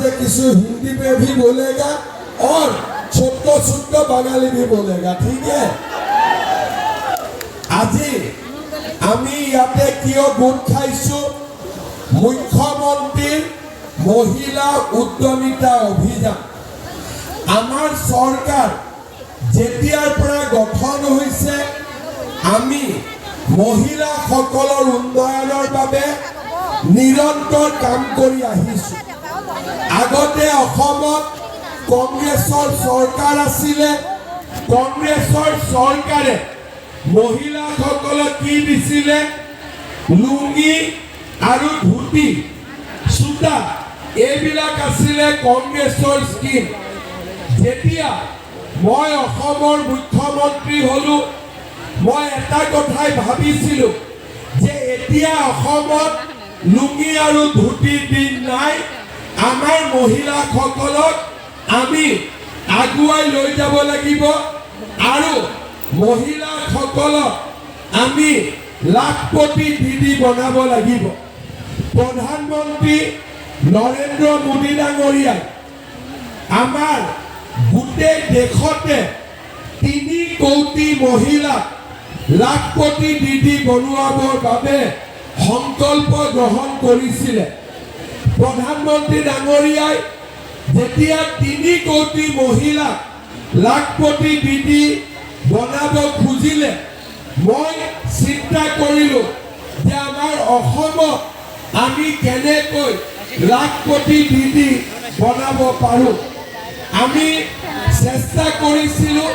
যে কিছু হিন্দি में भी बोलेगा और ছোট্ট ছোট্ট বাঙালি भी बोलेगा ठीक है আজি আমি ইয়াতে কিয় গোট খাইছো মুখ্যমন্ত্ৰীৰ মহিলা উদ্যমিতা অভিযান আমাৰ চৰকাৰ যেতিয়াৰ পৰা গঠন হৈছে আমি মহিলাসকলৰ উন্নয়নৰ বাবে নিৰন্তৰ কাম কৰি আহিছোঁ আগতে অসমত কংগ্ৰেছৰ চৰকাৰ আছিলে, কংগ্ৰেছৰ চৰকাৰে মহিলাসকলক কি দিছিলে? লুংগি আৰু ধুতি, চোতা, এইবিলাক আছিলে কংগ্ৰেছৰ স্কিম। যেতিয়া মই অসমৰ মুখ্যমন্ত্ৰী হ'লো, মই এটা কথাই ভাবিছিলোঁ যে এতিয়া অসমত লুঙি আৰু দিন নাই। আমাৰ মহিলাসকলক আমি আগুৱাই লৈ যাব লাগিব। আৰু মহিলাসকলক আমি লাখপতি দিদি বনাব লাগিব। প্ৰধানমন্ত্ৰী নৰেন্দ্ৰ মোদী ডাঙৰীয়াই আমাৰ গোটেই দেশতে তিনি কোটি মহিলাক লাখপতি দিদি বনোৱাবৰ বাবে সংকল্প গ্ৰহণ কৰিছিলে। প্ৰধানমন্ত্ৰী ডাঙৰীয়াই যেতিয়া তিনি কোটি মহিলাক লাখপতি দিদি বনাব খুজিলে, মই চিন্তা কৰিলোঁ যে আমাৰ আমি কেনেকৈ লাখপতি দিদি বনাব পাৰোঁ। আমি চেষ্টা কৰিছিলোঁ